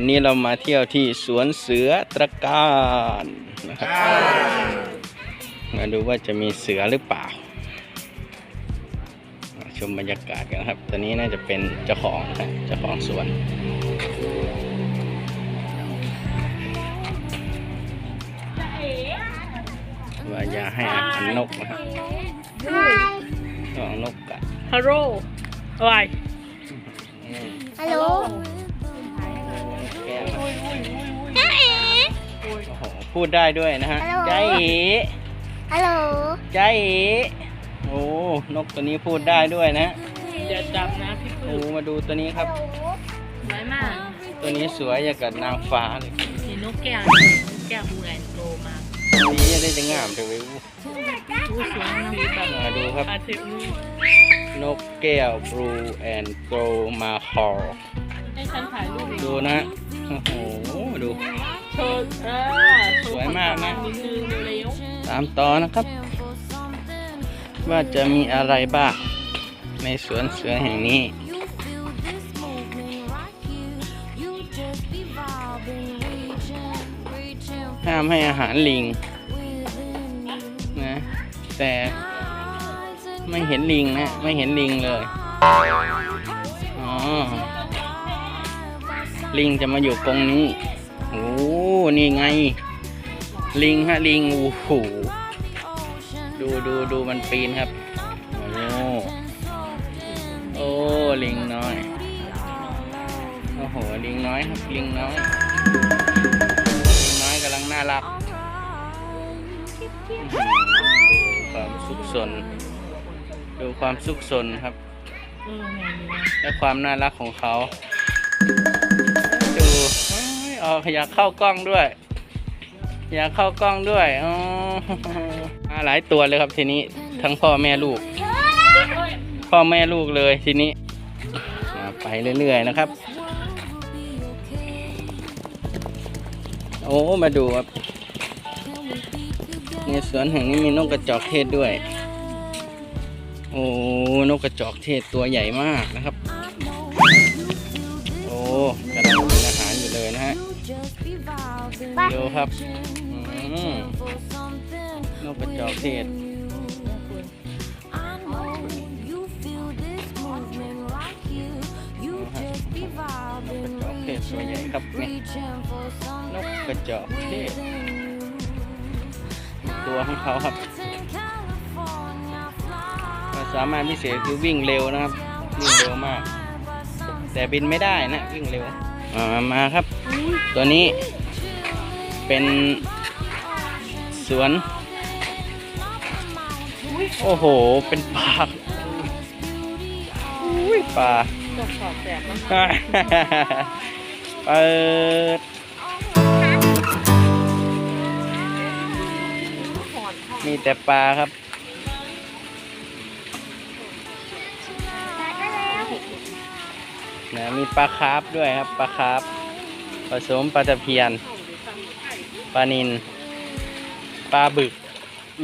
วันนี้เรามาเที่ยวที่สวนเสือตระการนะครับมาดูว่าจะมีเสือหรือเปล่ามาชมบรรยากาศกันครับ ตอนนี้น่าจะเป็นเจ้าของนะเจ้าของสวนว่าอย่าให้อาหารนกนะครับระวังนกกัดฮัลโหลอะไรอืมฮัลโหลแก้มครับ จ้าเอ๋โอ้โหพูดได้ด้วยนะฮะใจเอ๋ฮัลโหลใจเอ๋โอ้นกตัวนี้พูดได้ด้วยนะอย่าจับนะพี่ปื้มาดูตัวนี้ครับ สวยมาก ตัวนี้สวยอย่างกับนางฟ้าเลยมีนกแก้วนกแก้วบูแลนโตมาดีจะได้จะงามไปเว้ยอู้สวยมีแบบมาดูครับ นกแก้วบลูแอนด์โกลมาคอให้ฉันถ่ายรูปดูนะ โอ้โห ดูโชว์เออโชสวยมากนะ นิดนึงเร็วตามต่อนะครับ ว่าจะมีอะไรบ้างในสวนเสือแห่งนี้ ห้ามให้อาหารลิงนะ แต่ไม่เห็นลิงนะ ไม่เห็นลิงเลย อ๋อ ลิงจะมาอยู่กรงนี้ โอ้นี่ไง ลิงฮะลิง โอ้โห ดูดูดูมันปีนครับ โอ้โอ้ลิงน้อย โอ้โห ลิงน้อยครับ ลิงน้อย ลิงน้อยกำลังน่ารักอื้อหือความสุขสน ดูความสุขสนครับๆเออไงดีนะและความน่ารักของเขาดูเอยอ๋ออยากเข้ากล้องด้วยอยากเข้ากล้องด้วยอ๋อมาหลายตัวเลยครับทีนี้ทั้งพ่อแม่ลูก พ่อแม่ลูกเลยทีนี้อ่าไปเรื่อยๆนะครับ โอ้มาดูครับในสวนแห่งนี้มีนกกระจอกเทศด้วย โอ้นกกระจอกเทศตัวใหญ่มากนะครับ โอ้ ดูครับอืมนกกระจอกเทศนกกระจอกเทศตัวใหญ่ครับนี่นกกระจอกเทศตัวของเขาครับความสามารถพิเศษคือวิ่งเร็วนะครับ วิ่งเร็วมาก แต่บินไม่ได้นะ วิ่งเร็วอ่ามาครับ ตัวนี้ เป็นสวน โอ้โห เป็นปลาอุ้ยปลาตกขอบแสบนะเปิดมีแต่ปลาครับนะมีปลาคาร์ฟด้วยครับปลาคาร์ฟผสมปลาตะเพียน ปลานินปลาบึก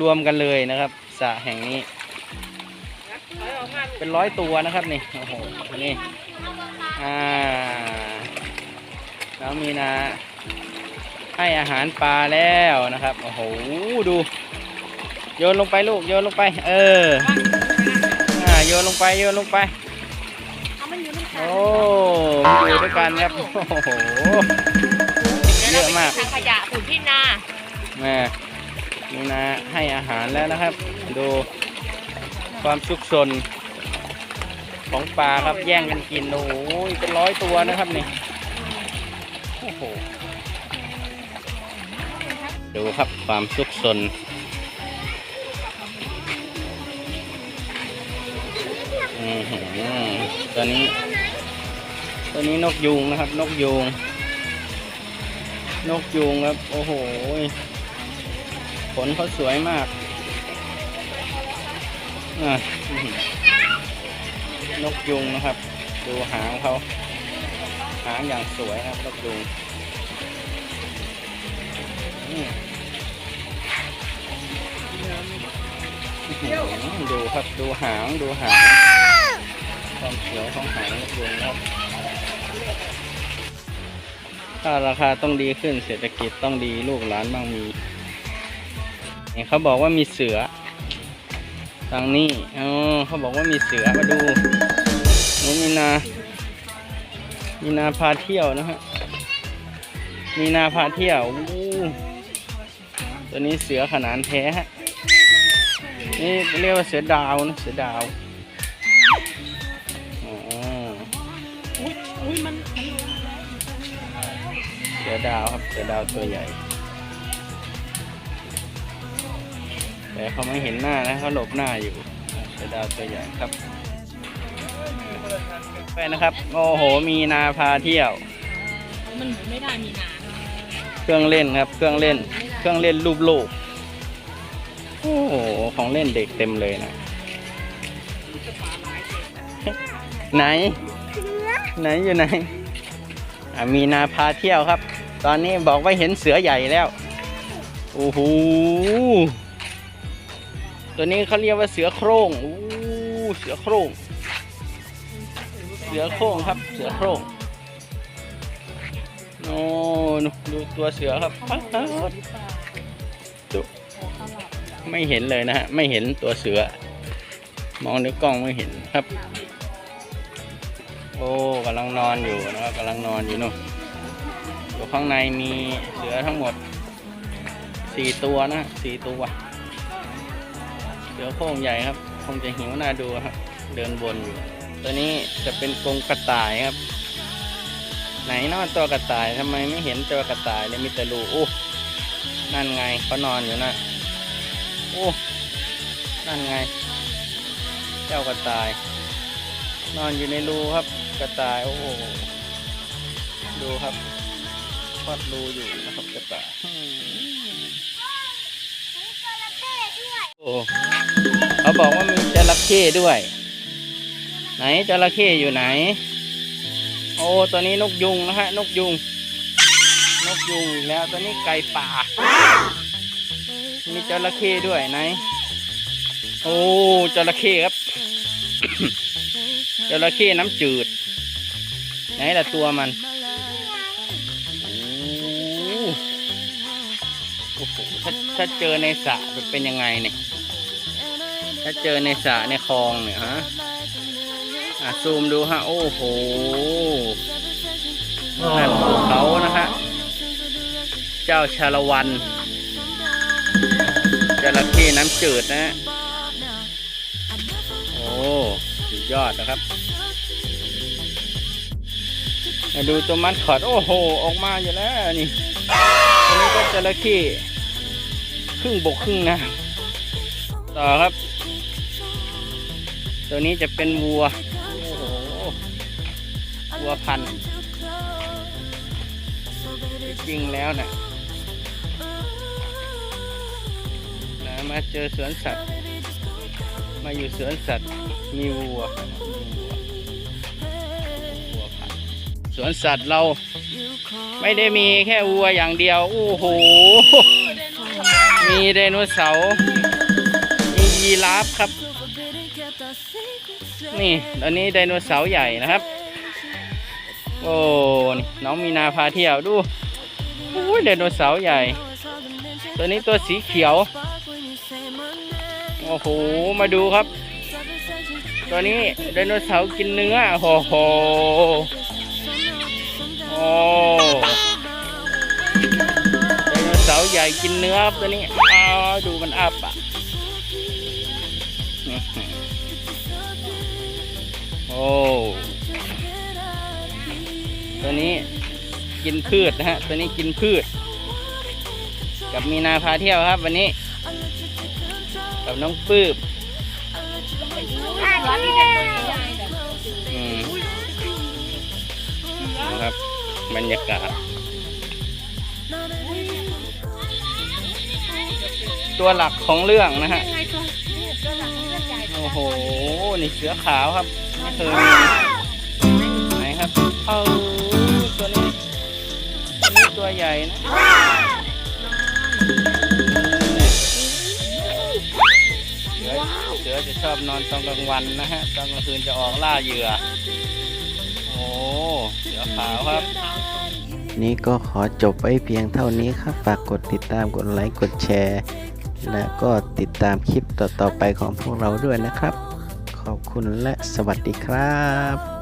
รวมกันเลยนะครับสระแห่งนี้ เป็นร้อยตัวนะครับนี่โอ้โหนี่อ่าน้องมีนาให้อาหารปลาแล้วนะครับโอ้โหดูโยนลงไปลูกโยนลงไป เอออ่าโยนลงไปโยนลงไปโอ้มันอยู่ด้วยกันครับโอ้โห เยอะมากถังขยะฝุ่นที่นาแม่มีนาให้อาหารแล้วนะครับ ดูความสุขสนของปลาครับแย่งกันกินโอ้โหเป็นร้อยตัวนะครับนี่โอ้โหดูครับความสุขสนอือหือตัวนี้ตัวนี้นกยูงนะครับ นกยูง นกยูงครับ โอ้โหขนเขาสวยมากนกยูงนะครับ ดูหางเขา หางอย่างสวยครับ นกยูงดูครับ ดูหาง ดูหาง ความสวยของหางนกยูงครับ ถ้าราคาต้องดีขึ้นเศรษฐกิจต้องดีลูกหลานบ้างมีนี่เขาบอกว่ามีเสือทางนี้อ๋อเขาบอกว่ามีเสือมาดูน้องมีนา มีนาพาเที่ยวนะฮะ มีนาพาเที่ยวตัวนี้เสือขนานแท้ฮะ นี่เรียกว่าเสือดาวนะ เสือดาว สือดาวครับเสือดาวตัวใหญ่ แต่เขาไม่เห็นหน้านะเขาหลบหน้าอยู่เสือดาวตัวใหญ่ครับไปนะครับโอ้โหมีนาพาเที่ยว มันไม่ได้มีน้เครื่องเล่นครับ เครื่องเล่น เครื่องเล่นรูปโลกโอ้โหของเล่นเด็กเต็มเลยนะ ไหน ไหนอยู่ไหนมีนาพาเที่ยวครับ ตอนนี้บอกว่าเห็นเสือใหญ่แล้ว โอ้โห ตัวนี้เขาเรียกว่าเสือโคร่งโอ้เสือโคร่ง เสือโคร่งครับ เสือโคร่งโอ้ดูดูตัวเสือครับป๊าดดูไม่เห็นเลยนะฮะ ไม่เห็นตัวเสือ มองในกล้องไม่เห็นครับ โอ้กำลังนอนอยู่นะครับกำลังนอนอยู่นู่นู่ข้างในมีเสือทั้งหมดสี่ตัวนะสี่ตัวเสือโครงใหญ่ครับ คงจะหิวน่าดูครับ เดินวนอยู่ ตัวนี้จะเป็นกรงกระต่ายครับ ไหนนอนตัวกระต่ายทำไมไม่เห็นตัวกระต่ายเลยมีแต่รูโอ้นั่นไงเขานอนอยู่นะโอ้นั่นไง เจ้ากระต่าย นอนอยู่ในรูครับ กระต่ายโอ้โหดูครับ พอดรูอยู่นะครับกระต่ายอืมโอ้เขาบอกว่ามีจระเข้ด้วย ไหนจระเข้อยู่ไหน โอ้ตัวนี้นกยุงนะฮะ นกยุง นกยุงอีกแล้วตัวนี้ไก่ป่า มีจระเข้ด้วยไหน โอ้จระเข้ครับจระเข้น้ำจืด ไหนละตัวมัน ถ้าเจอในสระเป็นยังไงเนี่ย ถ้าเจอในสระในคลองเนี่ยฮะอะซูมดูฮะ โอ้โหนั่นภูเขานะฮะ เจ้าชาละวันจระเข้น้ำจืดนะฮะ โอ้สุดยอดนะครับมาดูตัวมันขอด โอ้โห ออกมาอยู่แล้วนี่ตัวนี้ก็จระเข้ ครึ่งบกครึ่งน้ำต่อครับ ตัวนี้จะเป็นวัว โอ้โห วัวพันธุ์จริงแล้วนะนะมาเจอสวนสัตว์ มาอยู่สวนสัตว์ มีวัววัวพันสวนสัตว์เราไม่ได้มีแค่วัวอย่างเดียว โอ้โห มีไดโนเสาร์มียีราฟครับ นี่ตอนนี้ไดโนเสาร์ใหญ่นะครับ โอ้นี่น้องมีนาพาเที่ยวดูโอ้ยไดโนเสาร์ใหญ่ ตัวนี้ตัวสีเขียว โอ้โห มาดูครับ ตัวนี้ไดโนเสาร์กินเนื้อโอ้โหโอ้ ใหญ่กินเนื้อครับตัวนี้อ้าวดูมันอับอะโอ้ตัวนี้กินพืชนะฮะ ตัวนี้กินพืช กับมีนาพาเที่ยวครับ วันนี้ กับน้องปื้บน้อืมนะครับบรรยากาศ ตัวหลักของเรื่องนะฮะไงตัวนี่ตัวหลังเลือดใหญ่โอ้โห นี่เสือขาวครับไม่เคยมีไหนครับเอาตัวนี้ตัวนี้ตัวใหญ่นะเสือเสือจะชอบนอนตอนกลางวันนะฮะ ตอนกลางคืนจะออกล่าเหยื่อ โอ้เสือขาวครับ นี้ก็ขอจบไว้เพียงเท่านี้ครับ ฝากกดติดตาม กดไลค์ กดแชร์ และก็ติดตามคลิปต่อๆไปของพวกเราด้วยนะครับ ขอบคุณและสวัสดีครับ